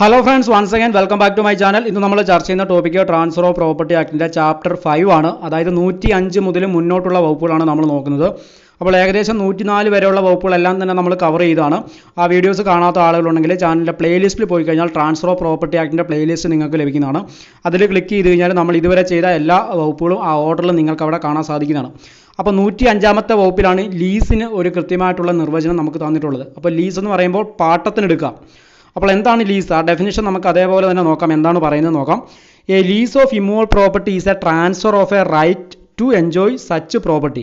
Hello friends once again welcome back to my channel ഇന്ന് നമ്മൾ ചർച്ച ചെയ്യുന്ന ടോപ്പിക്ക് ട്രാൻസ്ഫർ ഓഫ് പ്രോപ്പർട്ടി ആക്ടിന്റെ ചാപ്റ്റർ ഫൈവ് ആണ്. അതായത് നൂറ്റി അഞ്ച് മുതൽ മുന്നോട്ടുള്ള വകുപ്പുകളാണ് നമ്മൾ നോക്കുന്നത്. അപ്പോൾ ഏകദേശം നൂറ്റിനാല് വരെയുള്ള വകുപ്പുകളെല്ലാം തന്നെ നമ്മൾ കവർ ചെയ്താണ് ആ വീഡിയോസ് കാണാത്ത ആളുകളുണ്ടെങ്കിൽ ചാനലിന്റെ പ്ലേലിസ്റ്റിൽ പോയി കഴിഞ്ഞാൽ ട്രാൻസ്ഫർ ഓഫ് പ്രോപ്പർട്ടി ആക്ടിന്റെ പ്ലേലിസ്റ്റ് നിങ്ങൾക്ക് ലഭിക്കുന്നതാണ്. അതിൽ ക്ലിക്ക് ചെയ്ത് കഴിഞ്ഞാൽ നമ്മൾ ഇതുവരെ ചെയ്ത എല്ലാ വകുപ്പുകളും ആ ഓർഡറിൽ നിങ്ങൾക്ക് അവിടെ കാണാൻ സാധിക്കുന്നതാണ്. അപ്പോൾ നൂറ്റി അഞ്ചാമത്തെ വകുപ്പിലാണ് ലീസിന് ഒരു കൃത്യമായിട്ടുള്ള നിർവചനം നമുക്ക് തന്നിട്ടുള്ളത്. അപ്പോൾ ലീസ് എന്ന് പറയുമ്പോൾ പാട്ടത്തിനെടുക്കാം അപ്പോൾ എന്താണ് ലീസ് ആ ഡെഫിനിഷൻ നമുക്ക് അതേപോലെ തന്നെ നോക്കാം. എന്താണ് പറയുന്നത് നോക്കാം. A lease of immovable property is a transfer of a right to enjoy such property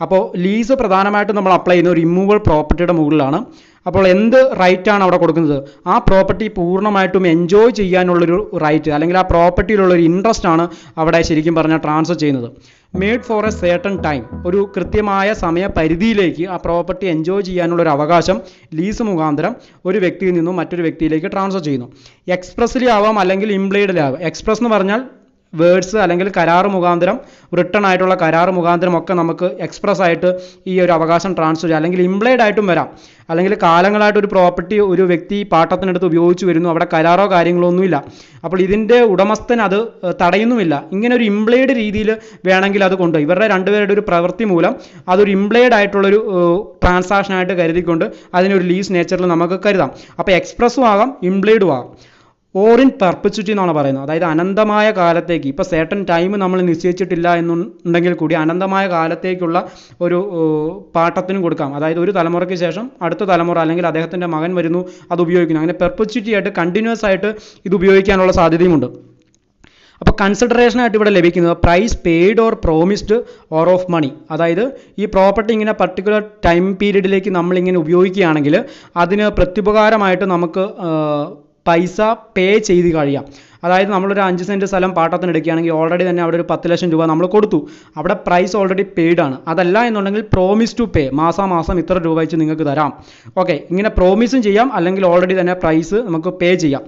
അപ്പോൾ ലീസ് പ്രധാനമായിട്ടും നമ്മൾ അപ്ലൈ ചെയ്യുന്ന ഒരു ഇമൂവൽ പ്രോപ്പർട്ടിയുടെ മുകളിലാണ്. അപ്പോൾ എന്ത് റൈറ്റ് ആണ് അവിടെ കൊടുക്കുന്നത്? ആ പ്രോപ്പർട്ടി പൂർണമായിട്ടും എൻജോയ് ചെയ്യാനുള്ളൊരു റൈറ്റ് അല്ലെങ്കിൽ ആ പ്രോപ്പർട്ടിയിലുള്ള ഒരു ഇൻട്രസ്റ്റ് ആണ് അവിടെ ശരിക്കും പറഞ്ഞാൽ ട്രാൻസ്ഫർ ചെയ്യുന്നത്. Made for a certain time ഒരു കൃത്യമായ സമയപരിധിയിലേക്ക് ആ പ്രോപ്പർട്ടി എൻജോയ് ചെയ്യാനുള്ള ഒരു അവകാശം ലീസ് മുഖാന്തരം ഒരു വ്യക്തിയിൽ നിന്നും മറ്റൊരു വ്യക്തിയിലേക്ക് ട്രാൻസ്ഫർ ചെയ്യുന്നു. എക്സ്പ്രസ്ലി ആവാം അല്ലെങ്കിൽ ഇംപ്ലൈഡിൽ ആവാം. എക്സ്പ്രസ് എന്ന് പറഞ്ഞാൽ വേർഡ്സ് അല്ലെങ്കിൽ കരാറ് മുഖാന്തരം റിട്ടേൺ ആയിട്ടുള്ള കരാറ് മുഖാന്തരം ഒക്കെ നമുക്ക് എക്സ്പ്രസ് ആയിട്ട് ഈ ഒരു അവകാശം ട്രാൻസ്ഫർ ചെയ്യാം. അല്ലെങ്കിൽ ഇംപ്ലൈഡ് ആയിട്ടും വരാം. അല്ലെങ്കിൽ കാലങ്ങളായിട്ട് ഒരു പ്രോപ്പർട്ടി ഒരു വ്യക്തി പാട്ടത്തിനടുത്ത് ഉപയോഗിച്ച് വരുന്നു. അവിടെ കരാറോ കാര്യങ്ങളോ ഒന്നുമില്ല. അപ്പോൾ ഇതിന്റെ ഉടമസ്ഥൻ അത് തടയുന്നുമില്ല. ഇങ്ങനെ ഒരു ഇംപ്ലൈഡ് രീതിയിൽ വേണമെങ്കിൽ അത് കൊണ്ട് ഇവരുടെ രണ്ടുപേരുടെ ഒരു പ്രവൃത്തി മൂലം അതൊരു ഇംപ്ലൈഡ് ആയിട്ടുള്ളൊരു ട്രാൻസാക്ഷനായിട്ട് കരുതിക്കൊണ്ട് അതിനൊരു ലീസ് നേച്ചറിൽ നമുക്ക് കരുതാം. അപ്പോൾ എക്സ്പ്രസ്സും ആകാം ഇംപ്ലൈഡും ആകാം. ഓർ ഇൻ എന്നാണ് പറയുന്നത്. അതായത് അനന്തമായ കാലത്തേക്ക്. ഇപ്പോൾ സേട്ടൻ ടൈം നമ്മൾ നിശ്ചയിച്ചിട്ടില്ല എന്നുണ്ടെങ്കിൽ കൂടി അനന്തമായ കാലത്തേക്കുള്ള ഒരു പാട്ടത്തിന് കൊടുക്കാം. അതായത് ഒരു തലമുറയ്ക്ക് ശേഷം അടുത്ത തലമുറ അല്ലെങ്കിൽ അദ്ദേഹത്തിന്റെ മകൻ വരുന്നു അത് ഉപയോഗിക്കുന്നു. അങ്ങനെ പെർപ്പച്വിറ്റി ആയിട്ട് കണ്ടിന്യൂസ് ആയിട്ട് ഇത് ഉപയോഗിക്കാനുള്ള സാധ്യതയുമുണ്ട്. അപ്പോൾ കൺസിഡറേഷൻ ആയിട്ട് ഇവിടെ ലഭിക്കുന്നത് price paid or promised or of money അതായത് ഈ പ്രോപ്പർട്ടി ഇങ്ങനെ പർട്ടിക്കുലർ ടൈം പീരീഡിലേക്ക് നമ്മളിങ്ങനെ ഉപയോഗിക്കുകയാണെങ്കിൽ അതിന് പ്രത്യുപകാരമായിട്ട് നമുക്ക് പൈസ പേ ചെയ്ത് കഴിയാം. അതായത് നമ്മളൊരു അഞ്ച് സെന്റ് സ്ഥലം പാട്ടത്തിന് എടുക്കുകയാണെങ്കിൽ ഓൾറെഡി തന്നെ അവിടെ ഒരു പത്ത് ലക്ഷം രൂപ നമ്മൾ കൊടുത്തു. അവിടെ പ്രൈസ് ഓൾറെഡി പെയ്ഡ് ആണ്. അതല്ല എന്നുണ്ടെങ്കിൽ പ്രോമിസ് ടു പേ മാസാമാസം ഇത്ര രൂപ വെച്ച് നിങ്ങൾക്ക് തരാം. ഓക്കെ ഇങ്ങനെ പ്രോമിസും ചെയ്യാം. അല്ലെങ്കിൽ ഓൾറെഡി തന്നെ പ്രൈസ് നമുക്ക് പേ ചെയ്യാം.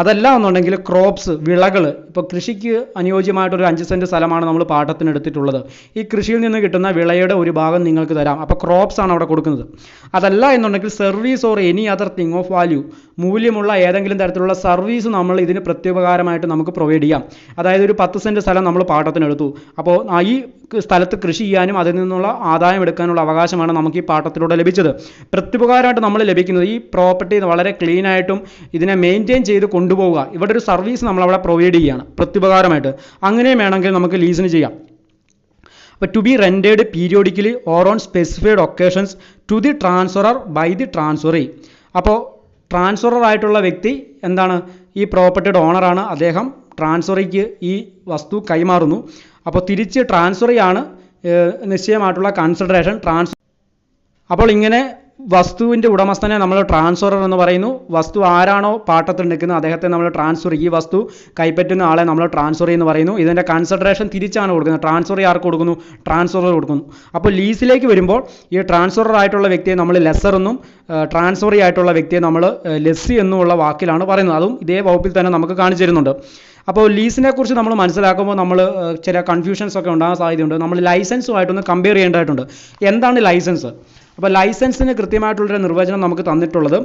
അതല്ല എന്നുണ്ടെങ്കിൽ ക്രോപ്സ് വിളകൾ ഇപ്പോൾ കൃഷിക്ക് അനുയോജ്യമായിട്ടൊരു അഞ്ച് സെന്റ് സ്ഥലമാണ് നമ്മൾ പാട്ടത്തിന് എടുത്തിട്ടുള്ളത്. ഈ കൃഷിയിൽ നിന്ന് കിട്ടുന്ന വിളയുടെ ഒരു ഭാഗം നിങ്ങൾക്ക് തരാം. അപ്പോൾ ക്രോപ്സ് ആണ് അവിടെ കൊടുക്കുന്നത്. അതല്ല എന്നുണ്ടെങ്കിൽ service or any other thing of value മൂല്യമുള്ള ഏതെങ്കിലും തരത്തിലുള്ള സർവീസ് നമ്മൾ ഇതിന് പ്രത്യുപകാരമായിട്ട് നമുക്ക് പ്രൊവൈഡ് ചെയ്യാം. അതായത് ഒരു പത്ത് സെന്റ് സ്ഥലം നമ്മൾ പാട്ടത്തിനെടുത്തു അപ്പോൾ ഈ സ്ഥലത്ത് കൃഷി ചെയ്യാനും അതിൽ നിന്നുള്ള ആദായം എടുക്കാനുള്ള അവകാശമാണ് നമുക്ക് ഈ പാട്ടത്തിലൂടെ ലഭിച്ചത്. പ്രത്യുപകാരമായിട്ട് നമ്മൾ ലഭിക്കുന്നത് ഈ പ്രോപ്പർട്ടി വളരെ ക്ലീൻ ആയിട്ടും ഇതിനെ മെയിന്റെയിൻ ചെയ്ത് കൊണ്ടുപോവുക. ഇവിടെ ഒരു സർവീസ് നമ്മൾ അവിടെ പ്രൊവൈഡ് ചെയ്യുകയാണ് പ്രത്യുപകാരമായിട്ട്. അങ്ങനെയും വേണമെങ്കിൽ നമുക്ക് ലീസിന് ചെയ്യാം. അപ്പോൾ to be rendered periodically or on specified occasions to the transferor by the transferee അപ്പോൾ ട്രാൻസ്ഫറർ ആയിട്ടുള്ള വ്യക്തി എന്താണ്? ഈ പ്രോപ്പർട്ടിയുടെ ഓണറാണ് അദ്ദേഹം ട്രാൻസ്ഫറിക്ക് ഈ വസ്തു കൈമാറുന്നു. അപ്പോൾ തിരിച്ച് ട്രാൻസ്ഫറിയാണ് നിശ്ചയമായിട്ടുള്ള കൺസിഡറേഷൻ ട്രാൻസ് അപ്പോൾ ഇങ്ങനെ വസ്തുവിന്റെ ഉടമസ്ഥനെ നമ്മൾ ട്രാൻസ്ഫറർ എന്ന് പറയുന്നു. വസ്തു ആരാണോ പാട്ടത്തിൽ നിൽക്കുന്നത് അദ്ദേഹത്തെ നമ്മൾ ട്രാൻസ്ഫർ ഈ വസ്തു കൈപ്പറ്റുന്ന ആളെ നമ്മൾ ട്രാൻസ്ഫർ എന്ന് പറയുന്നു. ഇതിന്റെ കൺസിഡറേഷൻ തിരിച്ചാണ് കൊടുക്കുന്നത്. ട്രാൻസ്ഫർ ആർക്ക് കൊടുക്കുന്നു? ട്രാൻസ്ഫർ കൊടുക്കുന്നു. അപ്പോൾ ലീസിലേക്ക് വരുമ്പോൾ ഈ ട്രാൻസ്ഫറർ ആയിട്ടുള്ള വ്യക്തിയെ നമ്മൾ ലെസർ എന്നും ട്രാൻസ്ഫറി ആയിട്ടുള്ള വ്യക്തിയെ നമ്മൾ ലെസ്സി എന്നുമുള്ള വാക്കിലാണ് പറയുന്നത്. അതും ഇതേ വകുപ്പിൽ തന്നെ നമുക്ക് കാണിച്ചു തരുന്നുണ്ട്. അപ്പോൾ ലീസിനെ കുറിച്ച് നമ്മൾ മനസ്സിലാക്കുമ്പോൾ നമ്മൾ ചില കൺഫ്യൂഷൻസ് ഒക്കെ ഉണ്ടാകാൻ സാധ്യതയുണ്ട്. നമ്മൾ ലൈസൻസുമായിട്ടൊന്ന് കമ്പയർ ചെയ്യേണ്ടതായിട്ടുണ്ട്. എന്താണ് ലൈസൻസ് അപ്പോൾ ലൈസൻസിന് കൃത്യമായിട്ടുള്ളൊരു നിർവചനം നമുക്ക് തന്നിട്ടുള്ളത്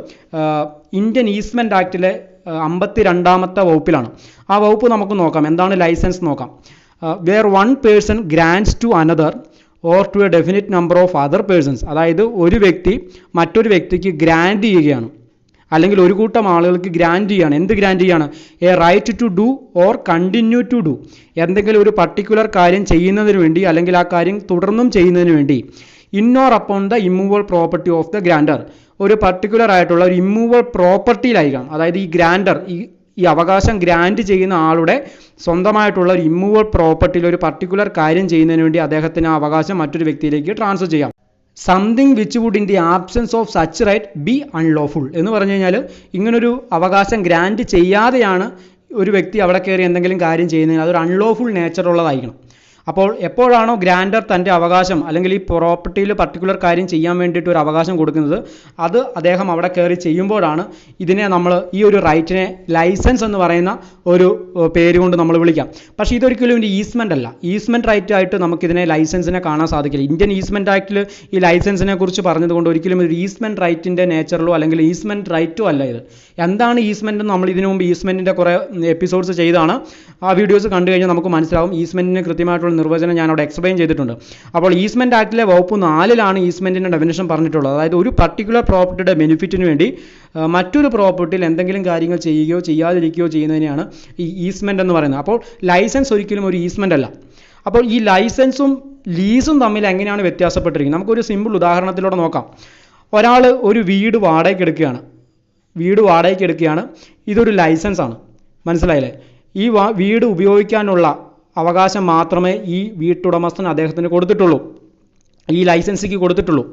ഇന്ത്യൻ ഈസ്മെന്റ് ആക്റ്റിലെ അമ്പത്തി രണ്ടാമത്തെ വകുപ്പിലാണ്. ആ വകുപ്പ് നമുക്ക് നോക്കാം. എന്താണ് ലൈസൻസ് നോക്കാം. Where one person grants to another or to a definite number of other persons അതായത് ഒരു വ്യക്തി മറ്റൊരു വ്യക്തിക്ക് ഗ്രാൻഡ് ചെയ്യുകയാണ്. അല്ലെങ്കിൽ ഒരു കൂട്ടം ആളുകൾക്ക് ഗ്രാൻഡ് ചെയ്യാണ്. എന്ത് ഗ്രാൻഡ് ചെയ്യാണ്? A right to do or continue to do എന്തെങ്കിലും ഒരു പർട്ടിക്കുലർ കാര്യം ചെയ്യുന്നതിന് വേണ്ടി അല്ലെങ്കിൽ ആ കാര്യം തുടർന്നും ചെയ്യുന്നതിന് വേണ്ടി. In or upon the immovable property of the grantor ഒരു പർട്ടിക്കുലർ ആയിട്ടുള്ള ഒരു ഇമ്മൂവൽ പ്രോപ്പർട്ടിയിലായിരിക്കണം അതായത് ഈ ഗ്രാൻഡർ ഈ ഈ അവകാശം ഗ്രാൻഡ് ചെയ്യുന്ന ആളുടെ സ്വന്തമായിട്ടുള്ള ഒരു ഇമ്മൂവൽ പ്രോപ്പർട്ടിയിൽ ഒരു പർട്ടിക്കുലർ കാര്യം ചെയ്യുന്നതിന് വേണ്ടി അദ്ദേഹത്തിന് ആ അവകാശം മറ്റൊരു വ്യക്തിയിലേക്ക് ട്രാൻസ്ഫർ ചെയ്യാം. Something which would in the absence of such right be unlawful എന്ന് പറഞ്ഞു കഴിഞ്ഞാൽ ഇങ്ങനൊരു അവകാശം ഗ്രാൻഡ് ചെയ്യാതെയാണ് ഒരു വ്യക്തി അവിടെ കയറി എന്തെങ്കിലും കാര്യം ചെയ്യുന്നതിന് അതൊരു അൺലോഫുൾ നേച്ചർ ഉള്ളതായിരിക്കണം. അപ്പോൾ എപ്പോഴാണോ ഗ്രാൻഡർ തന്റെ അവകാശം അല്ലെങ്കിൽ ഈ പ്രോപ്പർട്ടിയിൽ പർട്ടിക്കുലർ കാര്യം ചെയ്യാൻ വേണ്ടിയിട്ട് ഒരു അവകാശം കൊടുക്കുന്നത് അത് അദ്ദേഹം അവിടെ കയറി ചെയ്യുമ്പോഴാണ് ഇതിനെ നമ്മൾ ഈ ഒരു റൈറ്റിനെ ലൈസൻസ് എന്ന് പറയുന്ന ഒരു പേര് കൊണ്ട് നമ്മൾ വിളിക്കാം. പക്ഷേ ഇതൊരിക്കലും ഇതിന്റെ ഈസ്മെന്റ് അല്ല. ഈസ്മെന്റ് റൈറ്റ് ആയിട്ട് നമുക്കിതിനെ ലൈസൻസിനെ കാണാൻ സാധിക്കില്ല. ഇന്ത്യൻ ഈസ്മെന്റ് ആക്ടിൽ ഈ ലൈസൻസിനെ കുറിച്ച് പറഞ്ഞതുകൊണ്ട് ഒരിക്കലും ഒരു ഈസ്മെന്റ് റൈറ്റിന്റെ നേച്ചറിലോ അല്ലെങ്കിൽ ഈസ്മെന്റ് റൈറ്റോ അല്ല ഇത്. എന്താണ് ഈസ്മെന്റ് നമ്മൾ ഇതിനു മുമ്പ് ഈസ്മെന്റിന്റെ കുറേ എപ്പിസോഡ്സ് ചെയ്താണ് ആ വീഡിയോസ് കണ്ടു കഴിഞ്ഞാൽ നമുക്ക് മനസ്സിലാവും. ഈസ്മെന്റിന് കൃത്യമായിട്ടുള്ള നിർവചനം ഞാൻ അവിടെ എക്സ്പ്ലെയിൻ ചെയ്തിട്ടുണ്ട്. അപ്പോൾ ഈസ്മെന്റ് ആക്ടിലെ വകുപ്പ് നാലിലാണ് ഈസ്മെന്റിന്റെ ഡെഫിനേഷൻ പറഞ്ഞിട്ടുള്ളത്. അതായത് ഒരു പർട്ടിക്കുലർ പ്രോപ്പർട്ടിയുടെ ബെനിഫിറ്റിന് വേണ്ടി മറ്റൊരു പ്രോപ്പർട്ടിയിൽ എന്തെങ്കിലും കാര്യങ്ങൾ ചെയ്യുകയോ ചെയ്യാതിരിക്കുകയോ ചെയ്യുന്നതിനെയാണ് ഈ ഈസ്മെന്റ് എന്ന് പറയുന്നത്. അപ്പോൾ ലൈസൻസ് ഒരിക്കലും ഒരു ഈസ്മെന്റ് അല്ല. അപ്പോൾ ഈ ലൈസൻസും ലീസും തമ്മിൽ എങ്ങനെയാണ് വ്യത്യാസപ്പെട്ടിരിക്കുന്നത്? നമുക്കൊരു സിമ്പിൾ ഉദാഹരണത്തിലൂടെ നോക്കാം. ഒരാൾ ഒരു വീട് വാടകയ്ക്ക് എടുക്കുകയാണ്. വീട് വാടകയ്ക്ക് എടുക്കുകയാണ്. ഇതൊരു ലൈസൻസ് ആണ്. മനസ്സിലായില്ലേ? ഈ വീട് ഉപയോഗിക്കാനുള്ള അവകാശം മാത്രമേ ഈ വീട്ടുടമസ്ഥൻ അദ്ദേഹത്തിന് കൊടുത്തിട്ടുള്ളൂ. ഈ ലൈസൻസിക്ക് കൊടുത്തിട്ടുള്ളൂ.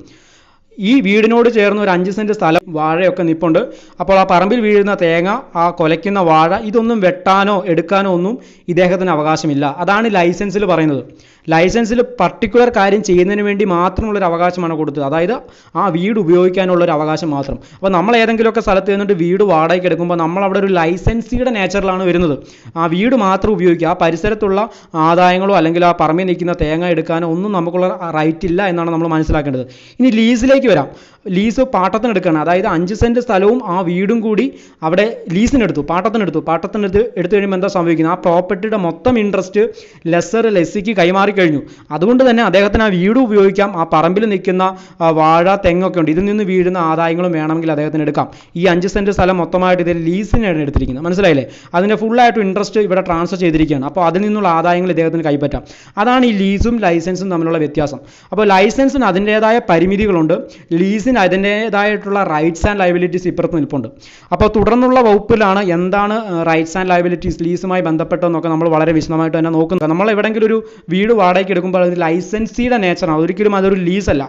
ഈ വീടിനോട് ചേർന്ന് ഒരു അഞ്ച് സെന്റ് സ്ഥലം വാഴയൊക്കെ നിപ്പുണ്ട്. അപ്പോൾ ആ പറമ്പിൽ വീഴുന്ന തേങ്ങ ആ കൊലയ്ക്കുന്ന വാഴ ഇതൊന്നും വെട്ടാനോ എടുക്കാനോ ഒന്നും ഇദ്ദേഹത്തിന് അവകാശമില്ല. അതാണ് ലൈസൻസിൽ പറയുന്നത്. ലൈസൻസിൽ പർട്ടിക്കുലർ കാര്യം ചെയ്യുന്നതിന് വേണ്ടി മാത്രമുള്ളൊരു അവകാശമാണ് കൊടുത്തത്. അതായത് ആ വീട് ഉപയോഗിക്കാനുള്ള ഒരു അവകാശം മാത്രം. അപ്പോൾ നമ്മൾ ഏതെങ്കിലുമൊക്കെ സ്ഥലത്ത് നിന്നിട്ട് വീട് വാടകയ്ക്ക് എടുക്കുമ്പോൾ നമ്മൾ അവിടെ ഒരു ലൈസൻസിയുടെ നേച്ചറിലാണ് വരുന്നത്. ആ വീട് മാത്രം ഉപയോഗിക്കുക. ആ പരിസരത്തുള്ള ആദായങ്ങളോ അല്ലെങ്കിൽ ആ പറമ്പിൽ നിൽക്കുന്ന തേങ്ങ എടുക്കാനോ ഒന്നും നമുക്കുള്ള റൈറ്റ് ഇല്ല എന്നാണ് നമ്മൾ മനസ്സിലാക്കേണ്ടത്. ഇനി ലീസിലേക്ക് വരാം. ലീസ് പാട്ടത്തിന് എടുക്കുകയാണ്. അതായത് അഞ്ച് സെന്റ് സ്ഥലവും ആ വീടും കൂടി അവിടെ ലീസിനെടുത്തു. പാട്ടത്തിനെടുത്തു. പാട്ടത്തിനെടുത്ത് എടുത്തു കഴിയുമ്പോൾ എന്താ സംഭവിക്കുന്നത്? ആ പ്രോപ്പർട്ടിയുടെ മൊത്തം ഇൻട്രസ്റ്റ് ലെസ്സർ ലെസ്സിക്ക് കൈമാറി കഴിഞ്ഞു. അതുകൊണ്ട് തന്നെ അദ്ദേഹത്തിന് ആ വീട് ഉപയോഗിക്കാം. ആ പറമ്പിൽ നിൽക്കുന്ന വാഴ തെങ്ങൊക്കെ ഉണ്ട്. ഇതിൽ നിന്ന് വീഴുന്ന ആദായങ്ങളും വേണമെങ്കിൽ അദ്ദേഹത്തിന് എടുക്കാം. ഈ അഞ്ച് സെന്റ് സ്ഥലം മൊത്തമായിട്ട് ഇതിൽ ലീസിനാണ് എടുത്തിരിക്കുന്നത്. മനസ്സിലായില്ലേ? അതിന്റെ ഫുള്ളായിട്ട് ഇൻട്രസ്റ്റ് ഇവിടെ ട്രാൻസ്ഫർ ചെയ്തിരിക്കുകയാണ്. അപ്പോൾ അതിൽ നിന്നുള്ള ആദായങ്ങൾ ഇദ്ദേഹത്തിന് കൈപ്പറ്റാം. അതാണ് ഈ ലീസും ലൈസൻസും തമ്മിലുള്ള വ്യത്യാസം. അപ്പോൾ ലൈസൻസിന് അതിന്റേതായ പരിമിതികളുണ്ട്. ലീസിന് അതിന്റേതായിട്ടുള്ള റൈറ്റ്സ് ആൻഡ് ലയബിലിറ്റീസ് ഇപ്പുറത്ത് നിൽപ്പുണ്ട്. അപ്പോൾ തുടർന്നുള്ള വകുപ്പിലാണ് എന്താണ് റൈറ്റ്സ് ആൻഡ് ലയബിലിറ്റീസ് ലീസുമായി ബന്ധപ്പെട്ടതെന്നൊക്കെ നമ്മൾ വളരെ വിശദമായിട്ട് തന്നെ നോക്കുന്നത്. നമ്മൾ എവിടെയെങ്കിലും ഒരു വീട് വാടകയ്ക്ക് എടുക്കുമ്പോൾ അത് ലൈസൻസിയുടെ നേച്ചറാണ് ഒരിക്കലും അതൊരു ലീസ് അല്ല.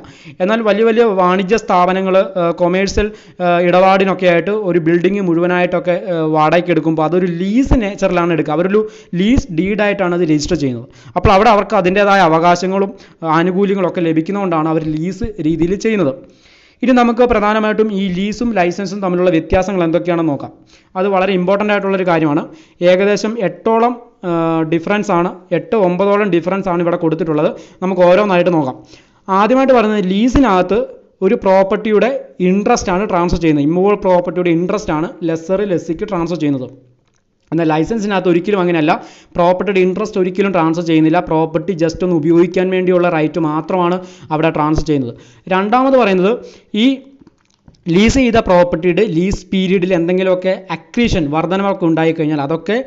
എന്നാൽ വലിയ വലിയ വാണിജ്യ സ്ഥാപനങ്ങൾ കൊമേഴ്സ്യൽ ഇടപാടിനൊക്കെ ആയിട്ട് ഒരു ബിൽഡിംഗ് മുഴുവനായിട്ടൊക്കെ വാടകയ്ക്ക് എടുക്കുമ്പോൾ അതൊരു ലീസ് നേച്ചറിലാണ് എടുക്കുക. അവരൊരു ലീസ് ഡീഡായിട്ടാണ് അത് രജിസ്റ്റർ ചെയ്യുന്നത്. അപ്പോൾ അവിടെ അവർക്ക് അതിന്റെതായ അവകാശങ്ങളും ആനുകൂല്യങ്ങളൊക്കെ ലഭിക്കുന്നതുകൊണ്ടാണ് അവർ ലീസ് രീതിയിൽ ചെയ്യുന്നത്. ഇനി നമുക്ക് പ്രധാനമായിട്ടും ഈ ലീസും ലൈസൻസും തമ്മിലുള്ള വ്യത്യാസങ്ങൾ എന്തൊക്കെയാണെന്ന് നോക്കാം. അത് വളരെ ഇമ്പോർട്ടന്റ് ആയിട്ടുള്ളൊരു കാര്യമാണ്. ഏകദേശം എട്ടോളം ഡിഫറൻസ് ആണ്. എട്ട് ഒമ്പതോളം ഡിഫറൻസ് ആണ് ഇവിടെ കൊടുത്തിട്ടുള്ളത്. നമുക്ക് ഓരോന്നായിട്ട് നോക്കാം. ആദ്യമായിട്ട് പറയുന്നത് ലീസിനകത്ത് ഒരു പ്രോപ്പർട്ടിയുടെ ഇൻട്രസ്റ്റ് ആണ് ട്രാൻസ്ഫർ ചെയ്യുന്നത്. ഇമ്മൂവൽ പ്രോപ്പർട്ടിയുടെ ഇൻട്രസ്റ്റ് ആണ് ലെസ്സർ ലെസ്സിക്ക് ട്രാൻസ്ഫർ ചെയ്യുന്നത്. എന്നാൽ ലൈസൻസിനകത്ത് ഒരിക്കലും അങ്ങനെയല്ല. പ്രോപ്പർട്ടിയുടെ ഇൻട്രസ്റ്റ് ഒരിക്കലും ട്രാൻസ്ഫർ ചെയ്യുന്നില്ല. പ്രോപ്പർട്ടി ജസ്റ്റ് ഒന്ന് ഉപയോഗിക്കാൻ വേണ്ടിയുള്ള റൈറ്റ് മാത്രമാണ് അവിടെ ട്രാൻസ്ഫർ ചെയ്യുന്നത്. രണ്ടാമത് പറയുന്നത് ഈ ലീസ് ചെയ്ത പ്രോപ്പർട്ടിയുടെ ലീസ് പീരീഡിൽ എന്തെങ്കിലുമൊക്കെ അക്രീഷൻ വർധനവൊക്കെ ഉണ്ടായിക്കഴിഞ്ഞാൽ അതൊക്കെ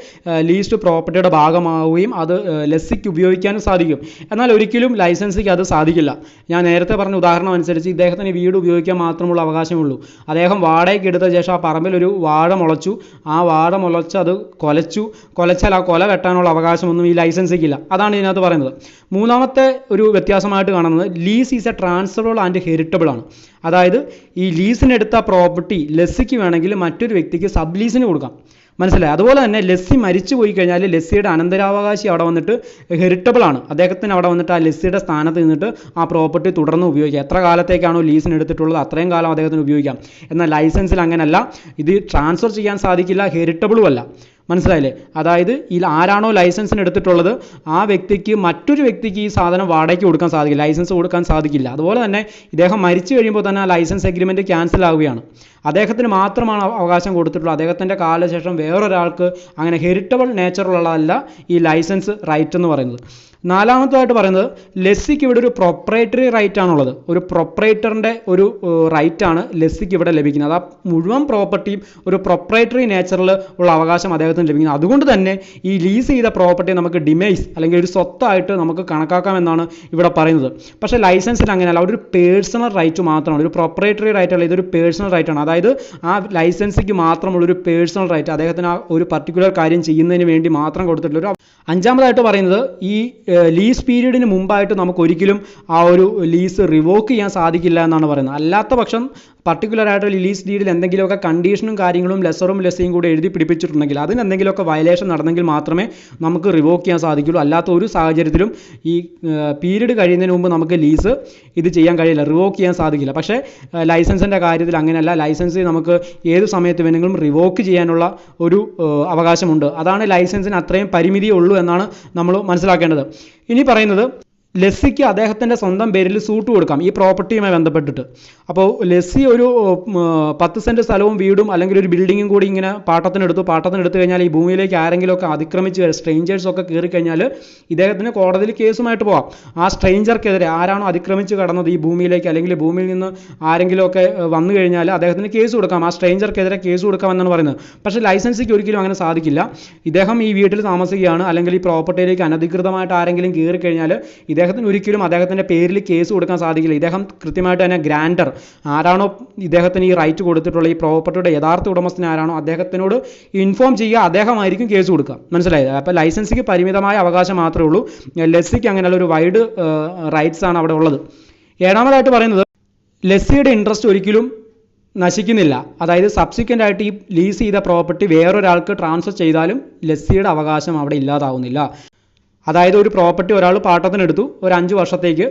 ലീസ്ഡ് പ്രോപ്പർട്ടിയുടെ ഭാഗമാവുകയും അത് ലെസ്സിക്ക് ഉപയോഗിക്കാനും സാധിക്കും. എന്നാൽ ഒരിക്കലും ലൈസൻസിക്ക് അത് സാധിക്കില്ല. ഞാൻ നേരത്തെ പറഞ്ഞ ഉദാഹരണം അനുസരിച്ച് ഇദ്ദേഹത്തിന് വീട് ഉപയോഗിക്കാൻ മാത്രമുള്ള അവകാശമുള്ളൂ. അദ്ദേഹം വാടകയ്ക്ക് എടുത്ത ശേഷം ആ പറമ്പിൽ ഒരു വാഴ മുളച്ചു. ആ വാഴ മുളച്ച് അത് കൊലച്ചു. കൊലച്ചാൽ ആ കൊല വെട്ടാനുള്ള അവകാശമൊന്നും ഈ ലൈസൻസിക്കില്ല അതാണ് ഇതിനകത്ത് പറയുന്നത്. മൂന്നാമത്തെ ഒരു വ്യത്യാസമായിട്ട് കാണുന്നത് lease is a transferable and heritable ആണ്. അതായത് ഈ ലീസിനെടുത്ത പ്രോപ്പർട്ടി ലെസ്സിക്ക് വേണമെങ്കിൽ മറ്റൊരു വ്യക്തിക്ക് സബ് ലീസിന് കൊടുക്കാം. മനസ്സിലായി? അതുപോലെ തന്നെ ലെസ്സി മരിച്ചു പോയി കഴിഞ്ഞാൽ ലെസ്സിയുടെ അനന്തരാവകാശി അവിടെ വന്നിട്ട് ഹെറിറ്റബിൾ ആണ്. അദ്ദേഹത്തിന് അവിടെ വന്നിട്ട് ആ ലെസ്സിയുടെ സ്ഥാനത്ത് നിന്നിട്ട് ആ പ്രോപ്പർട്ടി തുടർന്ന് ഉപയോഗിക്കാം. എത്ര കാലത്തേക്കാണോ ലീസിന് എടുത്തിട്ടുള്ളത്? അത്രയും കാലം അദ്ദേഹത്തിന് ഉപയോഗിക്കാം. എന്നാൽ ലൈസൻസിൽ അങ്ങനല്ല. ഇത് ട്രാൻസ്ഫർ ചെയ്യാൻ സാധിക്കില്ല ഹെറിറ്റബിളും അല്ല. മനസ്സിലായില്ലേ? അതായത് ഈ ആരാണോ ലൈസൻസിന് എടുത്തിട്ടുള്ളത് ആ വ്യക്തിക്ക് മറ്റൊരു വ്യക്തിക്ക് ഈ സാധനം വാടകയ്ക്ക് കൊടുക്കാൻ സാധിക്കില്ല ലൈസൻസ് കൊടുക്കാൻ സാധിക്കില്ല. അതുപോലെ തന്നെ ഇദ്ദേഹം മരിച്ചു കഴിയുമ്പോൾ തന്നെ ആ ലൈസൻസ് എഗ്രിമെന്റ് ക്യാൻസൽ ആവുകയാണ്. അദ്ദേഹത്തിന് മാത്രമാണ് അവകാശം കൊടുത്തിട്ടുള്ളത്. അദ്ദേഹത്തിന്റെ കാലശേഷം വേറൊരാൾക്ക് അങ്ങനെ ഹെറിറ്റബിൾ നേച്ചറുള്ളതല്ല ഈ ലൈസൻസ് റൈറ്റ് എന്ന് പറയുന്നത്. നാലാമത്തതായിട്ട് പറയുന്നത് ലെസ്സിക്ക് ഇവിടെ ഒരു പ്രൊപ്പറേറ്ററി റൈറ്റ് ആണുള്ളത്. ഒരു പ്രൊപ്പറേറ്ററിന്റെ ഒരു റൈറ്റ് ആണ് ലെസ്സിക്ക് ഇവിടെ ലഭിക്കുന്നത്. ആ മുഴുവൻ പ്രോപ്പർട്ടിയും ഒരു പ്രൊപ്പറേറ്ററി നേച്ചറിൽ ഉള്ള അവകാശം അദ്ദേഹത്തിന് ലഭിക്കുന്നത്. അതുകൊണ്ട് തന്നെ ഈ ലീസ് ചെയ്ത പ്രോപ്പർട്ടി നമുക്ക് ഡിമേസ് അല്ലെങ്കിൽ ഒരു സ്വത്തായിട്ട് നമുക്ക് കണക്കാക്കാമെന്നാണ് ഇവിടെ പറയുന്നത്. പക്ഷേ ലൈസൻസിൽ അങ്ങനെയല്ല. ഒരു പേഴ്സണൽ റൈറ്റ് മാത്രമാണ്. ഒരു പ്രൊപ്പറേറ്ററി റൈറ്റ് അല്ല. ഇതൊരു പേഴ്സണൽ റൈറ്റ് ആണ്. അതായത് ആ ലൈസൻസിക്ക് മാത്രമുള്ളൊരു പേഴ്സണൽ റൈറ്റ് അദ്ദേഹത്തിന് ആ ഒരു പർട്ടിക്കുലർ കാര്യം ചെയ്യുന്നതിന് വേണ്ടി മാത്രം കൊടുത്തിട്ടുള്ള ഒരു അഞ്ചാമതായിട്ട് പറയുന്നത് ഈ ലീസ് പീരീഡിന് മുമ്പായിട്ട് നമുക്ക് ഒരിക്കലും ആ ഒരു ലീസ് റിവോക്ക് ചെയ്യാൻ സാധിക്കില്ല എന്നാണ് പറയുന്നത്. അല്ലാത്ത പക്ഷം പർട്ടിക്കുലർ ആയിട്ട് ലീസ് ഡീഡിൽ എന്തെങ്കിലുമൊക്കെ കണ്ടീഷനും കാര്യങ്ങളും ലെസറും ലെസ്സിയും കൂടെ എഴുതി പിടിപ്പിച്ചിട്ടുണ്ടെങ്കിൽ അതിന് എന്തെങ്കിലുമൊക്കെ വയലേഷൻ നടന്നെങ്കിൽ മാത്രമേ നമുക്ക് റിവോക്ക് ചെയ്യാൻ സാധിക്കുള്ളൂ. അല്ലാത്ത ഒരു സാഹചര്യത്തിലും ഈ പീരീഡ് കഴിയുന്നതിന് മുമ്പ് നമുക്ക് ലീസ് ഇത് ചെയ്യാൻ കഴിയില്ല റിവോക്ക് ചെയ്യാൻ സാധിക്കില്ല. പക്ഷേ ലൈസൻസിന്റെ കാര്യത്തിൽ അങ്ങനെയല്ല. ലൈസൻസ് നമുക്ക് ഏത് സമയത്ത് വേണമെങ്കിലും റിവോക്ക് ചെയ്യാനുള്ള ഒരു അവകാശമുണ്ട്. അതാണ് ലൈസൻസിന് അത്രയും പരിമിതിയേ ഉള്ളൂ എന്നാണ് നമ്മൾ മനസ്സിലാക്കേണ്ടത്. ഇനി പറയുന്നത് ലെസ്സിക്ക് അദ്ദേഹത്തിന്റെ സ്വന്തം പേരിൽ സൂട്ട് കൊടുക്കാം. ഈ പ്രോപ്പർട്ടിയുമായി ബന്ധപ്പെട്ടിട്ട്. അപ്പോൾ ലെസ്സി ഒരു പത്ത് സെന്റ് സ്ഥലവും വീടും അല്ലെങ്കിൽ ഒരു ബിൽഡിങ്ങും കൂടി ഇങ്ങനെ പാട്ടത്തിനെടുത്തു. പാട്ടത്തിനെടുത്തു കഴിഞ്ഞാൽ ഈ ഭൂമിയിലേക്ക് ആരെങ്കിലുമൊക്കെ അതിക്രമിച്ച് സ്ട്രേഞ്ചേഴ്സൊക്കെ കയറി കഴിഞ്ഞാൽ ഇദ്ദേഹത്തിന് കോടതിയിൽ കേസുമായിട്ട് പോകാം ആ സ്ട്രേഞ്ചർക്കെതിരെ ആരാണോ അതിക്രമിച്ച് കടന്നത് ഈ ഭൂമിയിലേക്ക് അല്ലെങ്കിൽ ഭൂമിയിൽ നിന്ന് ആരെങ്കിലുമൊക്കെ വന്നു കഴിഞ്ഞാൽ അദ്ദേഹത്തിന് കേസ് കൊടുക്കാം. ആ സ്ട്രേഞ്ചർക്കെതിരെ കേസ് കൊടുക്കാമെന്നാണ് പറയുന്നത്. പക്ഷേ ലൈസൻസിക്ക് ഒരിക്കലും അങ്ങനെ സാധിക്കില്ല. ഇദ്ദേഹം ഈ വീട്ടിൽ താമസിക്കുകയാണ്. അല്ലെങ്കിൽ ഈ പ്രോപ്പർട്ടിയിലേക്ക് അനധികൃതമായിട്ട് ആരെങ്കിലും കയറി കഴിഞ്ഞാൽ ഇദ്ദേഹത്തിന് ഒരിക്കലും അദ്ദേഹത്തിന്റെ പേരിൽ കേസ് കൊടുക്കാൻ സാധിക്കില്ല. ഇദ്ദേഹം കൃത്യമായിട്ട് തന്നെ ഗ്രാൻഡർ. ആരാണോ ഇദ്ദേഹത്തിന് ഈ റൈറ്റ് കൊടുത്തിട്ടുള്ള ഈ പ്രോപ്പർട്ടിയുടെ യഥാർത്ഥ ഉടമസ്ഥൻ ആരാണോ അദ്ദേഹത്തിനോട് ഇൻഫോം ചെയ്യുക അദ്ദേഹമായിരിക്കും കേസ് കൊടുക്കുക. മനസ്സിലായത് അപ്പോൾ ലൈസൻസിക്ക് പരിമിതമായ അവകാശം മാത്രമേ ഉള്ളൂ. ലെസ്സിക്ക് അങ്ങനെയുള്ള ഒരു വൈഡ് റൈറ്റ്സ് ആണ് അവിടെ ഉള്ളത്. ഏഴാമതായിട്ട് പറയുന്നത് ലെസ്സിയുടെ ഇൻട്രസ്റ്റ് ഒരിക്കലും നശിക്കുന്നില്ല. അതായത് സബ്സിക്വന്റ് ആയിട്ട് ഈ ലീസ് ചെയ്ത പ്രോപ്പർട്ടി വേറൊരാൾക്ക് ട്രാൻസ്ഫർ ചെയ്താലും ലെസ്സിയുടെ അവകാശം അവിടെ ഇല്ലാതാവുന്നില്ല. അതായത് ഒരു പ്രോപ്പർട്ടി ഒരാൾ പാട്ടത്തിനെടുത്തു ഒരു അഞ്ച് വർഷത്തേക്ക്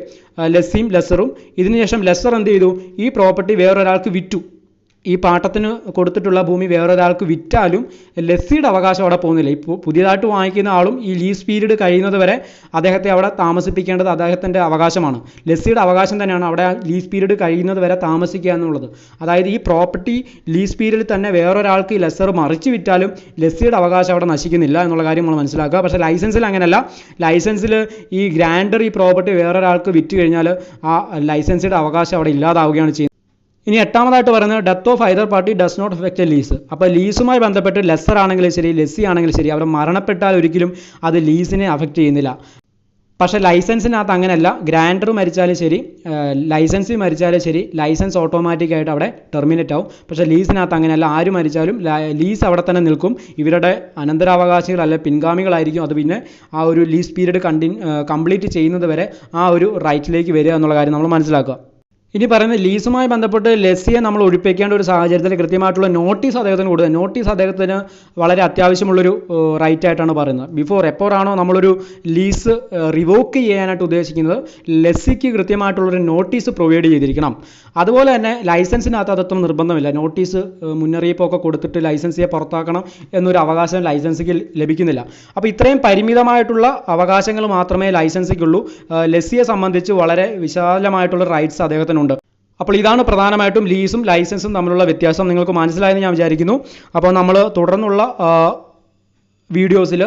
ലെസ്സിയും ലെസറും ഇതിനുശേഷം ലെസർ എന്ത് ചെയ്തു? ഈ പ്രോപ്പർട്ടി വേറൊരാൾക്ക് വിറ്റു. ഈ പാട്ടത്തിന് കൊടുത്തിട്ടുള്ള ഭൂമി വേറൊരാൾക്ക് വിറ്റാലും ലെസ്സിയുടെ അവകാശം അവിടെ പോകുന്നില്ല. ഇപ്പോൾ പുതിയതായിട്ട് വാങ്ങിക്കുന്ന ആളും ഈ ലീസ് പീരീഡ് കഴിയുന്നത് വരെ അദ്ദേഹത്തെ അവിടെ താമസിപ്പിക്കേണ്ടത് അദ്ദേഹത്തിന്റെ അവകാശമാണ്. ലെസ്സിയുടെ അവകാശം തന്നെയാണ് അവിടെ ലീസ് പീരീഡ് കഴിയുന്നത് വരെ താമസിക്കുക എന്നുള്ളത്. അതായത് ഈ പ്രോപ്പർട്ടി ലീസ് പീരീഡിൽ തന്നെ വേറൊരാൾക്ക് ഈ ലെസ്സർ മറിച്ച് വിറ്റാലും ലെസ്സിയുടെ അവകാശം അവിടെ നശിക്കുന്നില്ല എന്നുള്ള കാര്യം നമ്മൾ മനസ്സിലാക്കുക. പക്ഷേ ലൈസൻസിൽ അങ്ങനെയല്ല. ലൈസൻസിൽ ഈ ഗ്രാൻഡർ ഈ പ്രോപ്പർട്ടി വേറൊരാൾക്ക് വിറ്റ് കഴിഞ്ഞാൽ ആ ലൈസൻസിയുടെ അവകാശം അവിടെ ഇല്ലാതാവുകയാണ് ചെയ്യുന്നത്. ഇനി എട്ടാമതായിട്ട് പറയുന്നത് death of either party does not affect lease അപ്പോൾ ലീസുമായി ബന്ധപ്പെട്ട് ലെസ്സർ ആണെങ്കിലും ശരി ലെസ്സി ആണെങ്കിലും ശരി അവർ മരണപ്പെട്ടാൽ ഒരിക്കലും അത് ലീസിനെ അഫക്റ്റ് ചെയ്യുന്നില്ല. പക്ഷേ ലൈസൻസിനകത്ത് അങ്ങനെയല്ല. ഗ്രാൻഡർ മരിച്ചാലും ശരി ലൈസൻസിൽ മരിച്ചാലും ശരി ലൈസൻസ് ഓട്ടോമാറ്റിക്കായിട്ട് അവിടെ ടെർമിനേറ്റ് ആവും. പക്ഷേ ലീസിനകത്ത് അങ്ങനെയല്ല. ആര് മരിച്ചാലും ലീസ് അവിടെ തന്നെ നിൽക്കും. ഇവരുടെ അനന്തരാവകാശികൾ അല്ലെ പിൻഗാമികളായിരിക്കും. അത് പിന്നെ ആ ഒരു ലീസ് പീരീഡ് കണ്ടി കംപ്ലീറ്റ് ചെയ്യുന്നത് വരെ ആ ഒരു റൈറ്റിലേക്ക് വരിക എന്നുള്ള കാര്യം നമ്മൾ മനസ്സിലാക്കുക. ഇനി പറയുന്നത് ലീസുമായി ബന്ധപ്പെട്ട് ലെസ്സിയെ നമ്മൾ ഒഴിപ്പിക്കേണ്ട ഒരു സാഹചര്യത്തിൽ കൃത്യമായിട്ടുള്ള നോട്ടീസ് അദ്ദേഹത്തിന് കൊടുക്കുക. നോട്ടീസ് അദ്ദേഹത്തിന് വളരെ അത്യാവശ്യമുള്ളൊരു റൈറ്റ് ആയിട്ടാണ് പറയുന്നത്. ബിഫോർ എപ്പോഴാണോ നമ്മളൊരു ലീസ് റിവോക്ക് ചെയ്യാനായിട്ട് ഉദ്ദേശിക്കുന്നത് ലെസ്സിക്ക് കൃത്യമായിട്ടുള്ളൊരു നോട്ടീസ് പ്രൊവൈഡ് ചെയ്തിരിക്കണം. അതുപോലെ തന്നെ ലൈസൻസിനകത്ത് അതൊന്നും നിർബന്ധമില്ല. നോട്ടീസ് മുന്നറിയിപ്പൊക്കെ കൊടുത്തിട്ട് ലൈസൻസിയെ പുറത്താക്കണം എന്നൊരു അവകാശം ലൈസൻസിക്ക് ലഭിക്കുന്നില്ല. അപ്പോൾ ഇത്രയും പരിമിതമായിട്ടുള്ള അവകാശങ്ങൾ മാത്രമേ ലൈസൻസിക്കുള്ളൂ. ലെസ്സിയെ സംബന്ധിച്ച് വളരെ വിശാലമായിട്ടുള്ള റൈറ്റ്സ് അദ്ദേഹത്തിനുണ്ട് അപ്പോൾ ഇതാണ് പ്രധാനമായിട്ടും ലീസും ലൈസൻസും തമ്മിലുള്ള വ്യത്യാസം. നിങ്ങൾക്ക് മനസ്സിലായെന്ന് ഞാൻ വിചാരിക്കുന്നു. അപ്പോൾ നമ്മൾ തുടർന്നുള്ള വീഡിയോസിൽ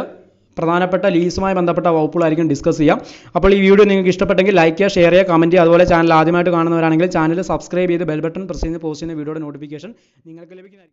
പ്രധാനപ്പെട്ട ലീസുമായി ബന്ധപ്പെട്ട വകുപ്പുകളായിരിക്കും ഡിസ്കസ് ചെയ്യാം. അപ്പോൾ ഈ വീഡിയോ നിങ്ങൾക്ക് ഇഷ്ടപ്പെട്ടെങ്കിൽ ലൈക്ക് ചെയ്യുക ഷെയർ ചെയ്യുക കമന്റ് ചെയ്യുക. അതുപോലെ ചാനൽ ആദ്യമായിട്ട് കാണുന്നവരാണെങ്കിൽ ചാനൽ സബ്സ്ക്രൈബ് ചെയ്ത് ബെൽ ബട്ടൺ പ്രസ് ചെയ്ത് പോസ്റ്റ് ചെയ്യുന്ന വീഡിയോയുടെ നോട്ടിഫിക്കേഷൻ നിങ്ങൾക്ക് ലഭിക്കുന്നതായിരിക്കും.